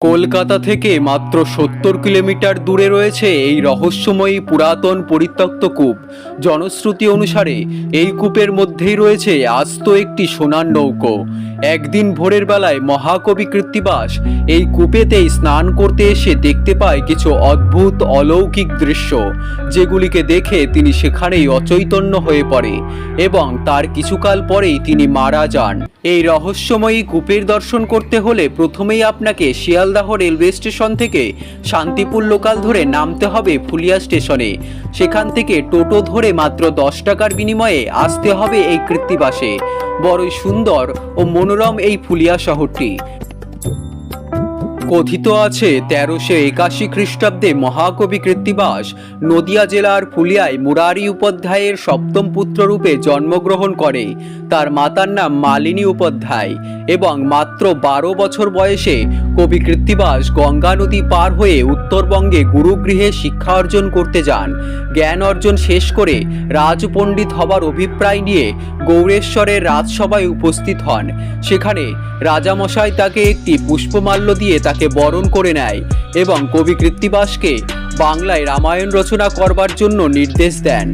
কলকাতা থেকে মাত্র সত্তর কিলোমিটার দূরে রয়েছে এই রহস্যময়ী পুরাতন পরিত্যক্ত কূপ। জনশ্রুতি অনুসারে এই কূপের মধ্যেই রয়েছে আস্ত একটি সোনার নৌকো। একদিন ভোরের বেলায় মহাকবি কৃত্তিবাস এই কূপেতেই স্নান করতে এসে দেখতে পায় কিছু অদ্ভুত অলৌকিক দৃশ্য, যেগুলিকে দেখে তিনি সেখানেই অচৈতন্য হয়ে পড়ে এবং তার কিছুকাল পরেই তিনি মারা যান। এই রহস্যময়ী কূপের দর্শন করতে হলে প্রথমেই আপনাকে শিয়ালদাহ রেলওয়ে স্টেশন থেকে শান্তিপুর লোকাল ধরে নামতে হবে ফুলিয়া স্টেশনে। সেখান থেকে টোটো ধরে মাত্র দশ টাকার বিনিময়ে আসতে হবে এই কৃত্তিবাসে। বড়ই সুন্দর ও মনোরম এই ফুলিয়া শহরটি। কথিত আছে, তেরোশো একাশি খ্রিস্টাব্দে মহাকবি কৃত্তিবাস নদিয়া জেলার ফুলিয়ায় মুরারি উপাধ্যায়ের সপ্তম পুত্র রূপে জন্মগ্রহণ করে। তার মাতার নাম মালিনী উপাধ্যায় এবং মাত্র বারো বছর বয়সে কবি কৃত্তিবাস গঙ্গা নদী পার হয়ে উত্তরবঙ্গে গুরুগৃহে শিক্ষা অর্জন করতে যান। জ্ঞান অর্জন শেষ করে রাজপণ্ডিত হবার অভিপ্রায় নিয়ে গৌরেশ্বরের রাজসভায় উপস্থিত হন। সেখানে রাজামশাই তাকে একটি পুষ্পমাল্য দিয়ে তাকে বরণ করে নেয় এবং কবি কৃত্তিবাসকে বাংলায় রামায়ণ রচনা করবার জন্য নির্দেশ দেন।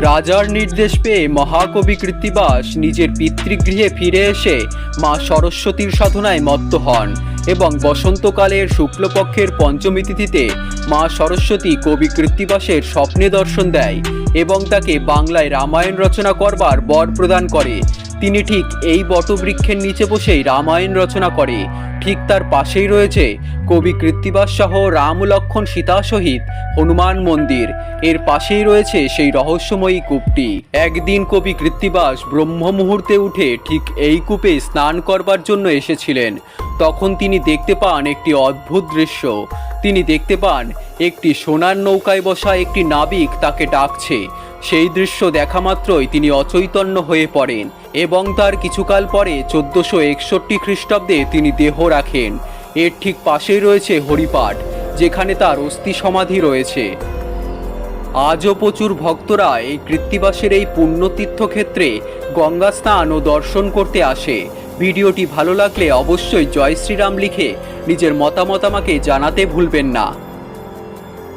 রাজার নির্দেশ পেয়ে মহাকবি কৃত্তিবাস নিজের পিতৃগৃহে ফিরে এসে মা সরস্বতীর সাধনায় মত্ত হন এবং বসন্তকালের শুক্লপক্ষের পঞ্চমী তিথিতে মা সরস্বতী কবি কৃত্তিবাসের স্বপ্নে দর্শন দেয় এবং তাকে বাংলায় রামায়ণ রচনা করবার বর প্রদান করে। তিনি ঠিক এই বটবৃক্ষের নিচে বসেই রামায়ণ রচনা করে। ঠিক তার পাশেই রয়েছে কবি কৃত্তিবাস সহ রাম লক্ষণ সীতা সহিত হনুমান মন্দির। এর পাশেই রয়েছে সেই রহস্যময়ী কূপটি। একদিন কবি কৃত্তিবাস ব্রহ্ম মুহূর্তে উঠে ঠিক এই কূপে স্নান করবার জন্য এসেছিলেন। তখন তিনি দেখতে পান একটি অদ্ভুত দৃশ্য। তিনি দেখতে পান একটি সোনার নৌকায় বসা একটি নাবিক তাকে ডাকছে। সেই দৃশ্য দেখা মাত্রই তিনি অচৈতন্য হয়ে পড়েন এবং তার কিছুকাল পরে চোদ্দশো একষট্টি খ্রিস্টাব্দে তিনি দেহ রাখেন। এর ঠিক পাশেই রয়েছে হরিপাঠ, যেখানে তার অস্থি সমাধি রয়েছে। আজও প্রচুর ভক্তরা এই কৃত্তিবাসের এই পুণ্যতীর্থ ক্ষেত্রে গঙ্গা স্নান ও দর্শন করতে আসে। ভিডিওটি ভালো লাগলে অবশ্যই জয় শ্রীরাম লিখে নিজের মতামত আমাকে জানাতে ভুলবেন না।